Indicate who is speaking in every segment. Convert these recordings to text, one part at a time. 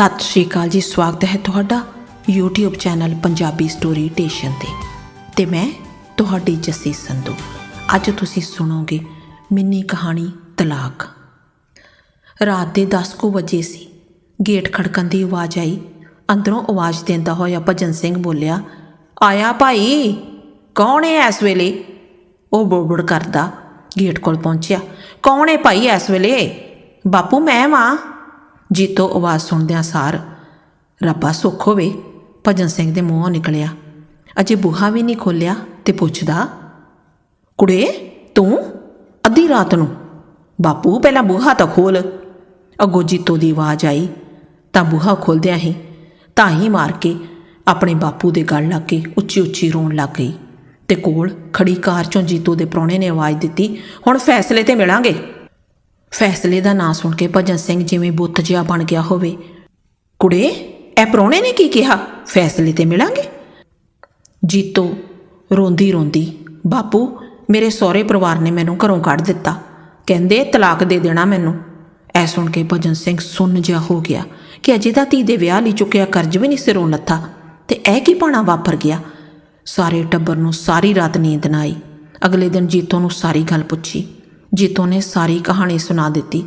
Speaker 1: ਸਤਿ ਸ਼੍ਰੀ ਅਕਾਲ ਜੀ, ਸਵਾਗਤ ਹੈ ਤੁਹਾਡਾ YouTube channel Punjabi story station ਤੇ ਤੇ ਮੈਂ ਤੁਹਾਡੀ ਜੱਸੀ ਸੰਧੂ। ਅੱਜ ਤੁਸੀਂ ਸੁਣੋਗੇ ਮਿੰਨੀ ਕਹਾਣੀ ਤਲਾਕ। ਰਾਤ ਦੇ 10 ਕੁ ਵਜੇ ਸੀ। ਗੇਟ ਖੜਕਣ ਦੀ ਆਵਾਜ਼ ਆਈ। ਅੰਦਰੋਂ ਆਵਾਜ਼ ਦਿੰਦਾ ਹੋਇਆ ਭਜਨ ਸਿੰਘ ਬੋਲਿਆ, ਆਇਆ ਭਾਈ, ਕੌਣ ਹੈ ਇਸ ਵੇਲੇ? ਉਹ ਬੁੜਬੁੜ ਕਰਦਾ ਗੇਟ ਕੋਲ ਪਹੁੰਚਿਆ, ਕੌਣ ਹੈ ਭਾਈ ਇਸ ਵੇਲੇ? ਬਾਪੂ, ਮੈਂ ਵਾਂ। ਜੀਤੋ ਆਵਾਜ਼ ਸੁਣਦਿਆਂ ਸਾਰ, ਰੱਬਾ ਸੁੱਖ ਹੋਵੇ। ਭਜਨ ਸਿੰਘ ਦੇ ਮੂੰਹੋਂ ਨਿਕਲਿਆ, ਅਜੇ ਬੂਹਾ ਵੀ ਨਹੀਂ ਖੋਲਿਆ ਤੇ ਪੁੱਛਦਾ, ਕੁੜੇ, ਤੂੰ? ਅੱਧੀ ਰਾਤ ਨੂੰ? ਬਾਪੂ, ਪਹਿਲਾਂ ਬੂਹਾ ਤਾਂ ਖੋਲ। ਅੱਗੋਂ ਜੀਤੋ ਦੀ ਆਵਾਜ਼ ਆਈ, ਤਾਂ ਬੂਹਾ ਖੋਲਦਿਆਂ ਹੀ, ਤਾਂ ਹੀ ਮਾਰ ਕੇ ਆਪਣੇ ਬਾਪੂ ਦੇ ਗਲ ਲੱਗ ਕੇ ਉੱਚੀ ਉੱਚੀ ਰੋਣ ਲੱਗ ਗਈ ਤੇ ਕੋਲ ਖੜੀ ਕਾਰ ਚੋਂ ਜੀਤੋ ਦੇ ਪ੍ਰਾਹੁਣੇ ਨੇ ਆਵਾਜ਼ ਦਿੱਤੀ, ਹੁਣ ਫੈਸਲੇ ਤੇ ਮਿਲਾਂਗੇ। ਫੈਸਲੇ ਦਾ ਨਾਂ ਸੁਣ ਕੇ ਭਜਨ ਸਿੰਘ ਜਿਵੇਂ ਬੁੱਤ ਜਿਹਾ ਬਣ ਗਿਆ ਹੋਵੇ। ਕੁੜੇ, ਇਹ ਪ੍ਰਾਹੁਣੇ ਨੇ ਕੀ ਕਿਹਾ? ਫੈਸਲੇ ਤੇ ਮਿਲਾਂਗੇ? ਜੀਤੋ, ਰੋਂਦੀ ਰੋਂਦੀ, ਬਾਪੂ, ਮੇਰੇ ਸਹੁਰੇ ਪਰਿਵਾਰ ਨੇ ਮੈਨੂੰ ਘਰੋਂ ਕੱਢ ਦਿੱਤਾ। ਕਹਿੰਦੇ, ਤਲਾਕ ਦੇ ਦੇਣਾ ਮੈਨੂੰ। ਐ ਸੁਣ ਕੇ ਭਜਨ ਸਿੰਘ ਸੁੰਨ ਜਿਹਾ ਹੋ ਗਿਆ ਕਿ ਅਜੇ ਤਾਂ ਧੀ ਦੇ ਵਿਆਹ ਲਈ ਚੁੱਕਿਆ ਕਰਜ਼ ਵੀ ਨਹੀਂ ਸਿਰੋਂ ਲੱਥਾ ਤੇ ਇਹ ਕੀ ਪਾਣਾ ਵਾਪਰ ਗਿਆ? ਸਾਰੇ ਟੱਬਰ ਨੂੰ ਸਾਰੀ ਰਾਤ ਨੀਂਦ ਨਾ ਆਈ। ਅਗਲੇ ਦਿਨ ਜੀਤੋ ਨੂੰ ਸਾਰੀ ਗੱਲ ਪੁੱਛੀ। ਜੀਤੋ ਨੇ ਸਾਰੀ ਕਹਾਣੀ ਸੁਣਾ ਦਿੱਤੀ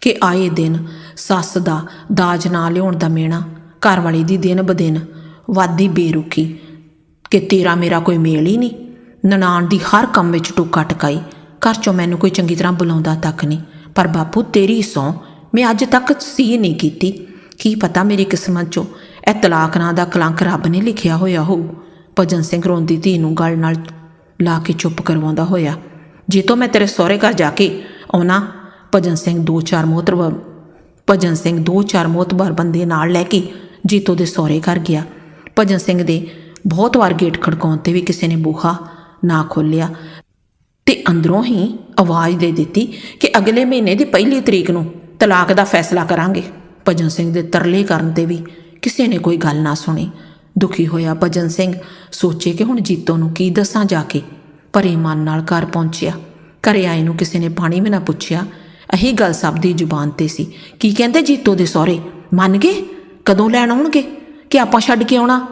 Speaker 1: ਕਿ ਆਏ ਦਿਨ ਸੱਸ ਦਾ ਦਾਜ ਨਾ ਲਿਆਉਣ ਦਾ ਮੇਣਾ ਘਰ ਵਾਲੀ ਦੀ ਦਿਨ ਬਦਿਨ ਵਾਦੀ ਬੇਰੁਖੀ ਕਿ ਤੇਰਾ ਮੇਰਾ ਕੋਈ ਮੇਲ ਹੀ ਨਹੀਂ। ਨਨਾਣ ਦੀ ਹਰ ਕੰਮ ਵਿੱਚ ਟੋਕਾ ਟਕਾਈ, ਘਰ ਚੋਂ ਮੈਨੂੰ ਕੋਈ ਚੰਗੀ ਤਰ੍ਹਾਂ ਬੁਲਾਉਂਦਾ ਤੱਕ ਨਹੀਂ। ਪਰ ਬਾਪੂ, ਤੇਰੀ ਸੌ ਮੈਂ ਅੱਜ ਤੱਕ ਸੀ ਨਹੀਂ ਕੀਤੀ। ਕੀ ਪਤਾ ਮੇਰੀ ਕਿਸਮਤ 'ਚੋਂ ਇਹ ਤਲਾਕ ਨਾਂ ਦਾ ਕਲੰਕ ਰੱਬ ਨੇ ਲਿਖਿਆ ਹੋਇਆ ਹੋਊ। ਭਜਨ ਸਿੰਘ ਰੋਂਦੀ ਧੀ ਨੂੰ ਗਲ ਨਾਲ ਲਾ ਕੇ ਚੁੱਪ ਕਰਵਾਉਂਦਾ ਹੋਇਆ। ਜੇ ਤੋਂ ਮੈਂ ਤੇਰੇ ਸਹੁਰੇ ਘਰ ਜਾ ਕੇ ਆਉਣਾ। ਭਜਨ ਸਿੰਘ ਦੋ ਚਾਰ ਮੋਤਰ ਭਜਨ ਸਿੰਘ ਦੋ ਚਾਰ ਮੋਤਬਰ ਬੰਦੇ ਨਾਲ ਲੈ ਕੇ ਜੀਤੋ ਦੇ ਸਹੁਰੇ ਘਰ ਗਿਆ। ਭਜਨ ਸਿੰਘ ਦੇ ਬਹੁਤ ਵਾਰ ਗੇਟ ਖੜਕਾਉਣ ਤੇ ਵੀ ਕਿਸੇ ਨੇ ਬੂਹਾ ਨਾ ਖੋਲਿਆ ਤੇ ਅੰਦਰੋਂ ਹੀ ਆਵਾਜ਼ ਦੇ ਦਿੱਤੀ ਕਿ ਅਗਲੇ ਮਹੀਨੇ ਦੀ ਪਹਿਲੀ ਤਰੀਕ ਨੂੰ ਤਲਾਕ ਦਾ ਫੈਸਲਾ ਕਰਾਂਗੇ। ਭਜਨ ਸਿੰਘ ਦੇ ਤਰਲੇ ਕਰਨ ਤੇ ਵੀ ਕਿਸੇ ਨੇ ਕੋਈ ਗੱਲ ਨਾ ਸੁਣੀ। ਦੁਖੀ ਹੋਇਆ ਭਜਨ ਸਿੰਘ ਸੋਚੇ ਕਿ ਹੁਣ ਜੀਤੋ ਨੂੰ ਕੀ ਦੱਸਾਂ ਜਾ ਕੇ। ਭਰੇ ਮਨ ਨਾਲ ਘਰ ਪਹੁੰਚਿਆ। ਘਰੇ ਆਏ ਨੂੰ ਕਿਸੇ ਨੇ ਪਾਣੀ ਵੀ ਨਾ ਪੁੱਛਿਆ। ਇਹੀ ਗੱਲ ਸਭ ਦੀ ਜ਼ੁਬਾਨ ਤੇ ਸੀ। ਕੀ ਕਹਿੰਦੇ ਜੀਤੋ ਦੇ ਸਹੁਰੇ? ਮੰਨ ਗਏ? ਕਦੋਂ ਲੈਣ ਆਉਣਗੇ? ਕਿ ਆਪਾਂ ਛੱਡ ਕੇ ਆਉਣਾ?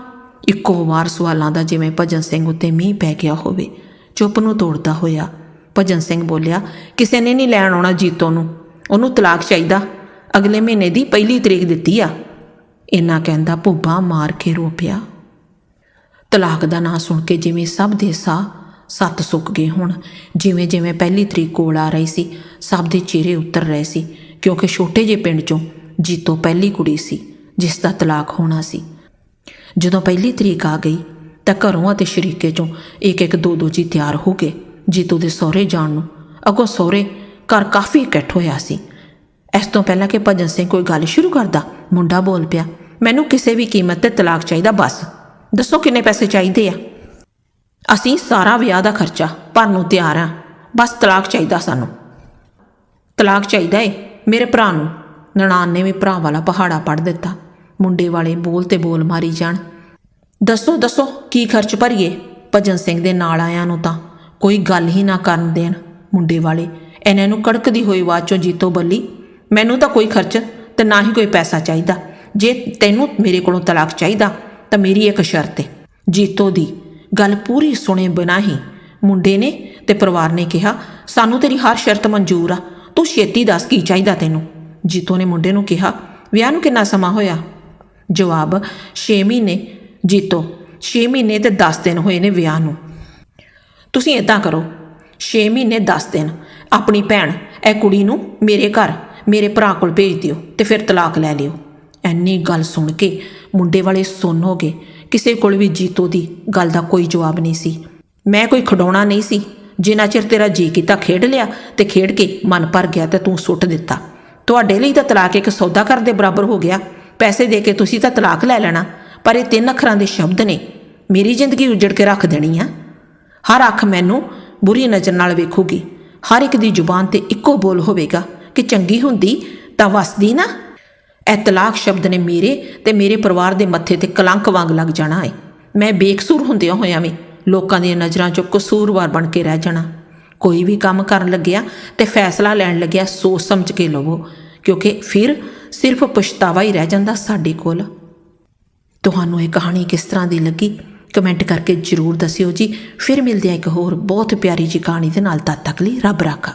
Speaker 1: ਇੱਕੋ ਵਾਰ ਸਵਾਲਾਂ ਦਾ ਜਿਵੇਂ ਭਜਨ ਸਿੰਘ ਉੱਤੇ ਮੀਂਹ ਪੈ ਗਿਆ ਹੋਵੇ, ਚੁੱਪ ਨੂੰ ਤੋੜਦਾ ਹੋਇਆ। ਭਜਨ ਸਿੰਘ ਬੋਲਿਆ, ਕਿਸੇ ਨੇ ਨਹੀਂ ਲੈਣ ਆਉਣਾ ਜੀਤੋ ਨੂੰ। ਉਹਨੂੰ ਤਲਾਕ ਚਾਹੀਦਾ। ਅਗਲੇ ਮਹੀਨੇ ਦੀ ਪਹਿਲੀ ਤਰੀਕ ਦਿੱਤੀ ਆ। ਇੰਨਾ ਕਹਿੰਦਾ ਭੁੱਬਾ ਮਾਰ ਕੇ ਰੋ ਪਿਆ। ਤਲਾਕ ਦਾ ਨਾਂ ਸੁਣ ਕੇ ਜਿਵੇਂ ਸਭ ਦੇ ਸਾਹ ਸੱਤ ਸੁੱਕ ਗਏ ਹੁਣ। ਜਿਵੇਂ ਜਿਵੇਂ ਪਹਿਲੀ ਤਰੀਕ ਕੋਲ ਆ ਰਹੀ ਸੀ, ਸਭ ਦੇ ਚਿਹਰੇ ਉਤਰ ਰਹੇ ਸੀ, ਕਿਉਂਕਿ ਛੋਟੇ ਜਿਹੇ ਪਿੰਡ ਚੋਂ ਜੀਤੋ ਪਹਿਲੀ ਕੁੜੀ ਸੀ, ਜਿਸ ਦਾ ਤਲਾਕ ਹੋਣਾ ਸੀ। ਜਦੋਂ ਪਹਿਲੀ ਤਰੀਕ ਆ ਗਈ, ਤਾਂ ਘਰੋਂ ਅਤੇ ਸ਼ਰੀਕੇ ਚੋਂ ਇੱਕ ਇੱਕ ਦੋ ਦੋ ਜੀ ਤਿਆਰ ਹੋ ਗਏ ਜੀਤੋ ਦੇ ਸਹੁਰੇ ਜਾਣ ਨੂੰ, ਅੱਗੋਂ ਸਹੁਰੇ ਘਰ ਕਾਫੀ ਇਕੱਠ ਹੋਇਆ ਸੀ। ਇਸ ਤੋਂ ਪਹਿਲਾਂ ਕਿ ਭਜਨ ਸਿੰਘ ਕੋਈ ਗੱਲ ਸ਼ੁਰੂ ਕਰਦਾ, ਮੁੰਡਾ ਬੋਲ ਪਿਆ, ਮੈਨੂੰ ਕਿਸੇ ਵੀ ਕੀਮਤ ਤੇ ਤਲਾਕ ਚਾਹੀਦਾ, ਬਸ। ਦੱਸੋ ਕਿੰਨੇ ਪੈਸੇ ਚਾਹੀਦੇ ਆ? ਅਸੀਂ ਸਾਰਾ ਵਿਆਹ ਦਾ ਖਰਚਾ ਭਰਨ ਨੂੰ ਤਿਆਰ ਆ। ਬਸ ਤਲਾਕ ਚਾਹੀਦਾ ਸਾਨੂੰ। ਤਲਾਕ ਚਾਹੀਦਾ ਏ। ਮੇਰੇ ਭਰਾ ਨੂੰ। ਨਨਾਣ ਨੇ ਵੀ ਭਰਾ ਵਾਲਾ ਪਹਾੜਾ ਪੜ ਦਿੱਤਾ। ਮੁੰਡੇ ਵਾਲੇ ਬੋਲ ਤੇ ਬੋਲ ਮਾਰੀ ਜਾਣ। ਦੱਸੋ ਦੱਸੋ, ਕੀ ਖਰਚ ਭਰੀਏ? ਭਜਨ ਸਿੰਘ ਦੇ ਨਾਲ ਆਇਆਂ ਨੂੰ ਤਾਂ ਕੋਈ ਗੱਲ ਹੀ ਨਾ ਕਰਨ ਦੇਣ। ਮੁੰਡੇ ਵਾਲੇ, ਇਹਨਾਂ ਨੂੰ ਕੜਕਦੀ ਹੋਈ ਆਵਾਜ਼ ਚੋਂ ਜੀਤੋ ਬੱਲੀ, ਮੈਨੂੰ ਤਾਂ ਕੋਈ ਖਰਚ ਤੇ ਨਾ ਹੀ ਕੋਈ ਪੈਸਾ ਚਾਹੀਦਾ। ਜੇ ਤੈਨੂੰ ਮੇਰੇ ਕੋਲੋਂ ਤਲਾਕ ਚਾਹੀਦਾ ਤਾਂ ਮੇਰੀ ਇੱਕ ਸ਼ਰਤ ਹੈ ਜੀਤੋ ਦੀ ਗੱਲ ਪੂਰੀ ਸੁਣੇ ਬਿਨਾਂ ਹੀ ਮੁੰਡੇ ਨੇ ਤੇ ਪਰਿਵਾਰ ਨੇ ਕਿਹਾ, ਸਾਨੂੰ ਤੇਰੀ ਹਰ ਸ਼ਰਤ ਮਨਜ਼ੂਰ ਆ, ਤੂੰ ਛੇਤੀ ਦੱਸ ਕੀ ਚਾਹੀਦਾ ਤੈਨੂੰ? ਜੀਤੋ ਨੇ ਮੁੰਡੇ ਨੂੰ ਕਿਹਾ, ਵਿਆਹ ਨੂੰ ਕਿੰਨਾ ਸਮਾਂ ਹੋਇਆ? ਜਵਾਬ 6 ਮਹੀਨੇ, ਜੀਤੋ 6 ਮਹੀਨੇ ਤੇ 10 ਦਿਨ ਹੋਏ ਨੇ ਵਿਆਹ ਨੂੰ। ਤੁਸੀਂ ਇਦਾਂ ਕਰੋ 6 ਮਹੀਨੇ 10 ਦਿਨ, ਆਪਣੀ ਭੈਣ, ਇਹ ਕੁੜੀ ਨੂੰ ਮੇਰੇ ਘਰ, ਮੇਰੇ ਭਰਾ ਕੋਲ ਭੇਜ ਦਿਓ ਤੇ ਫਿਰ ਤਲਾਕ ਲੈ ਲਿਓ। ਐਨੀ ਗੱਲ ਸੁਣ ਕੇ ਮੁੰਡੇ ਵਾਲੇ ਸੁੰਨ ਹੋ ਗਏ। ਕਿਸੇ ਕੋਲ ਵੀ ਜੀਤੋ ਦੀ ਗੱਲ ਦਾ ਕੋਈ ਜਵਾਬ ਨਹੀਂ ਸੀ। ਮੈਂ ਕੋਈ ਖਡਾਉਣਾ ਨਹੀਂ ਸੀ। ਜਿੰਨਾ ਚਿਰ ਤੇਰਾ ਜੀ ਕੀਤਾ ਖੇਡ ਲਿਆ ਤੇ ਖੇਡ ਕੇ ਮਨ ਭਰ ਗਿਆ ਤੇ ਤੂੰ ਸੁੱਟ ਦਿੱਤਾ। ਤੁਹਾਡੇ ਲਈ ਤਾਂ ਤਲਾਕ ਇੱਕ ਸੌਦਾ ਕਰਨ ਦੇ ਬਰਾਬਰ ਹੋ ਗਿਆ। ਪੈਸੇ ਦੇ ਕੇ ਤੁਸੀਂ ਤਾਂ ਤਲਾਕ ਲੈ ਲੈਣਾ, ਪਰ ਇਹ ਤਿੰਨ ਅੱਖਰਾਂ ਦੇ ਸ਼ਬਦ ਨੇ। ਮੇਰੀ ਜ਼ਿੰਦਗੀ ਉਜੜ ਕੇ ਰੱਖ ਦੇਣੀ ਆ। ਹਰ ਅੱਖ ਮੈਨੂੰ ਬੁਰੀ ਨਜ਼ਰ ਨਾਲ ਵੇਖੂਗੀ। ਹਰ ਇੱਕ ਦੀ ਜ਼ੁਬਾਨ ਤੇ ਇੱਕੋ ਬੋਲ ਹੋਵੇਗਾ ਕਿ ਚੰਗੀ ਹੁੰਦੀ ਤਾਂ ਵਸਦੀ ਨਾ। ਇਹ ਤਲਾਕ ਸ਼ਬਦ ਨੇ ਮੇਰੇ ਤੇ ਮੇਰੇ ਪਰਿਵਾਰ ਦੇ ਮੱਥੇ ਤੇ ਕਲੰਕ ਵਾਂਗ ਲੱਗ ਜਾਣਾ ਏ। ਮੈਂ ਬੇਕਸੂਰ ਹੁੰਦਿਆਂ ਹੋਇਆਂ ਵੀ ਲੋਕਾਂ ਦੀਆਂ ਨਜ਼ਰਾਂ 'ਚੋਂ ਕਸੂਰਵਾਰ ਬਣ ਕੇ ਰਹਿ ਜਾਣਾ। ਕੋਈ ਵੀ ਕੰਮ ਕਰਨ ਲੱਗਿਆ ਤੇ ਫੈਸਲਾ ਲੈਣ ਲੱਗਿਆ ਸੋਚ ਸਮਝ ਕੇ ਲਵੋ, ਕਿਉਂਕਿ ਫਿਰ ਸਿਰਫ ਪਛਤਾਵਾ ਹੀ ਰਹਿ ਜਾਂਦਾ ਸਾਡੇ ਕੋਲ। ਤੁਹਾਨੂੰ ਇਹ ਕਹਾਣੀ ਕਿਸ ਤਰ੍ਹਾਂ ਦੀ ਲੱਗੀ? ਕਮੈਂਟ ਕਰਕੇ ਜਰੂਰ ਦੱਸਿਓ ਜੀ। ਫਿਰ ਮਿਲਦੇ ਆ ਇੱਕ ਹੋਰ ਬਹੁਤ ਪਿਆਰੀ ਜੀ ਕਹਾਣੀ ਦੇ ਨਾਲ ਤਦ ਤੱਕ ਲਈ ਰੱਬ ਰਾਖਾ।